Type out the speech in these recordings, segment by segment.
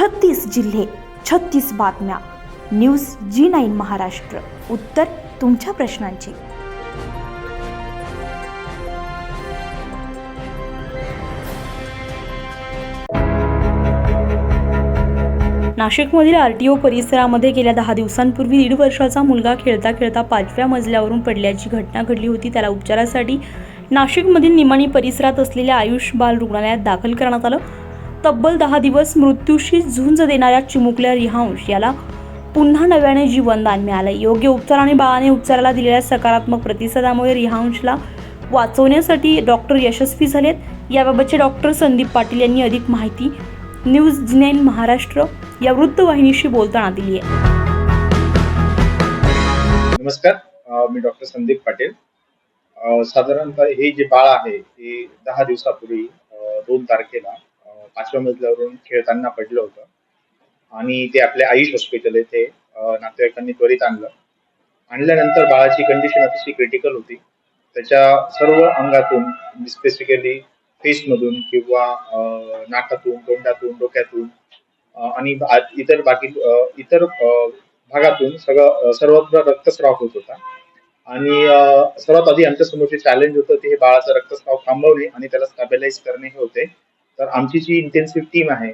छत्तीस जिल्हे छत्तीस बातम्या. News G nine Maharashtra. उत्तर तुमच्या प्रश्नांची. नाशिकमधील आर टी ओ परिसरामध्ये गेल्या दहा दिवसांपूर्वी दीड वर्षाचा मुलगा खेळता खेळता पाचव्या मजल्यावरून पडल्याची घटना घडली होती. त्याला उपचारासाठी नाशिकमधील निमाणी परिसरात असलेल्या आयुष बाल रुग्णालयात दाखल करण्यात आलं. तब्बल दहा दिवस मृत्यूशी झुंज देणाऱ्या चिमुकल्या रिहांश याला पुन्हा नव्याने जीवनदान मिळालं योग्य उपचार आणि बाळाने उपचाराला दिलेल्या सकारात्मक प्रतिसादामुळे रिहांशला वाचवण्यासाठी डॉक्टर यशस्वी झालेत. याबाबतचे डॉक्टर संदीप पाटील यांनी अधिक माहिती न्यूज नाईन महाराष्ट्र या वृत्तवाहिनीशी बोलताना दिली आहे. नमस्कार मी डॉक्टर संदीप पाटील. साधारणतः हे जे बाळ आहे ते दहा दिवसापूर्वी दोन तारखेला पाचव्या मजल्यावरून खेळताना पडलं होतं. आणि ते आपल्या आयुष हॉस्पिटल येथे नातेवाईकांनी त्वरित आणलं. आणल्यानंतर बाळाची कंडिशन अतिशय क्रिटिकल होती. त्याच्या सर्व अंगातून स्पेसिफिकली फेसमधून किंवा नाकातून तोंडातून डोक्यातून आणि इतर बाकी इतर भागातून सगळं सर्वत्र रक्तस्राव होत होता. आणि सर्वात आधी आमच्या समोरचे चॅलेंज होतं ते हे बाळाचा रक्तस्राव थांबवणे आणि त्याला स्टॅबिलाईज करणे हे होते. तर आमची जी इंटेन्सिव्ह टीम आहे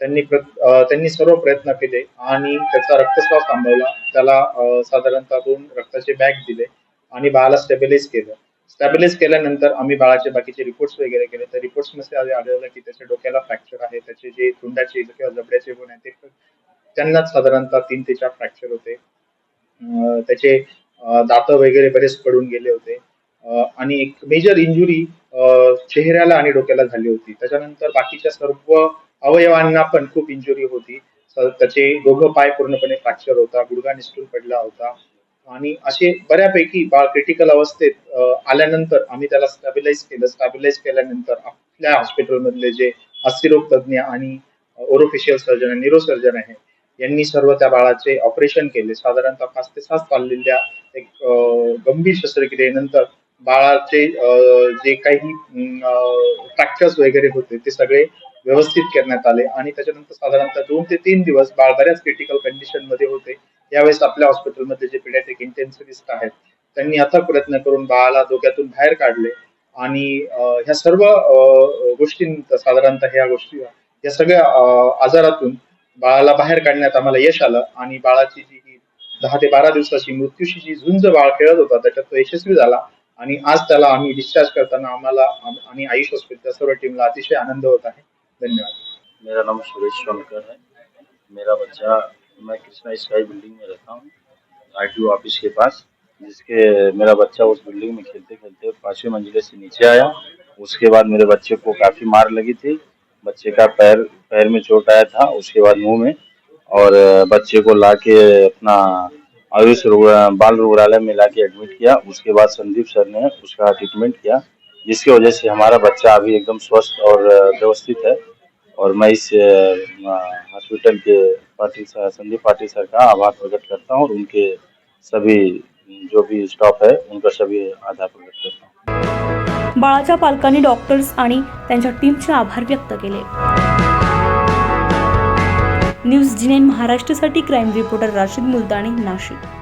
त्यांनी प्र- त्यांनी सर्व प्रयत्न केले आणि त्याचा रक्तस्राव थांबवला. त्याला साधारणतः दोन रक्ताचे बॅग दिले आणि बाळाला स्टेबिलाइज केलं. स्टॅबिलाइज केल्यानंतर आम्ही बाळाचे बाकीचे रिपोर्ट्स वगैरे केले. तर रिपोर्ट्समध्ये आधी आढळलं की त्याच्या डोक्याला फ्रॅक्चर आहे त्याचे जे तोंडाचे किंवा जबड्याचे गुण आहेत ते त्यांनाच साधारणतः तीन ते चार फ्रॅक्चर होते. त्याचे दात वगैरे बरेच पडून गेले होते. आणि एक मेजर इंजुरी चेहऱ्याला आणि डोक्याला झाली होती. त्याच्यानंतर बाकीच्या सर्व अवयवांना पण खूप इंजुरी होती. त्याचे दोघं पाय पूर्णपणे फ्रॅक्चर होता गुडघा निसटून पडला होता. आणि असे बऱ्यापैकी बाळ क्रिटिकल अवस्थेत आल्यानंतर आम्ही त्याला स्टॅबिलाईज केलं. स्टॅबिलाईज केल्यानंतर आपल्या हॉस्पिटलमधले जे अस्थिरोग तज्ज्ञ आणि ओरोफिशियल सर्जन न्यूरो सर्जन आहे यांनी सर्व त्या बाळाचे ऑपरेशन केले. साधारणतः पाच ते सात चाललेल्या एक गंभीर शस्त्रक्रियेनंतर बाळाचे जे काही फ्रॅक्चर्स वगैरे होते ते सगळे व्यवस्थित करण्यात आले. आणि त्याच्यानंतर साधारणतः दोन ते तीन दिवस बाळ बऱ्याच क्रिटिकल कंडिशनमध्ये होते. यावेळेस आपल्या हॉस्पिटलमध्ये जे पिडियाट्रिक इंटेन्सिव्हिस्ट आहेत त्यांनी अथक प्रयत्न करून बाळाला डोक्यातून बाहेर काढले. आणि ह्या सर्व गोष्टी साधारणतः ह्या गोष्टी या सगळ्या आजारातून बाळाला बाहेर काढण्यात आम्हाला यश आलं. आणि बाळाची जी दहा ते बारा दिवसाची मृत्यूशी जी झुंज बाळ खेळत होता त्याच्यात तो यशस्वी झाला. आणि आज त्याला आम्ही डिस्चार्ज करताना आम्हाला आम- आणि आयुष हॉस्पिटल सर्व टीमला अतिशय आनंद होत आहे. धन्यवाद. मेरा नाम सुरेश सोनकर है। मेरा बच्चा, मैं कृष्णा स्काई बिल्डिंग में रहता हूँ आर ऑफ़िस के पास, जिसके मेरा बच्चा उस बिल्डिंग में खेलते खेलते पाँचवें मंजिले से नीचे आया। उसके बाद मेरे बच्चे को काफ़ी मार लगी थी। बच्चे का पैर पैर में चोट आया था, उसके बाद मुँह में। और, बच्चे को ला के अपना आयुष बाल रुग्णालय में ला के एडमिट किया। उसके बाद संदीप सर ने उसका ट्रीटमेंट किया जिसकी वजह से हमारा बच्चा अभी एकदम स्वस्थ और व्यवस्थित है। और मैं इस हॉस्पिटल के पाटिल सर संदीप पाटिल सर का आभार प्रकट करता हूँ और उनके सभी जो भी स्टाफ है उनका सभी आभार प्रकट करता हूँ। बाळाच्या पालकांनी डॉक्टर्स आणि त्यांच्या टीमचे आभार व्यक्त केले. न्यूज जिनेन महाराष्ट्रासाठी क्राईम रिपोर्टर राशीद मुलतानी नाशिक.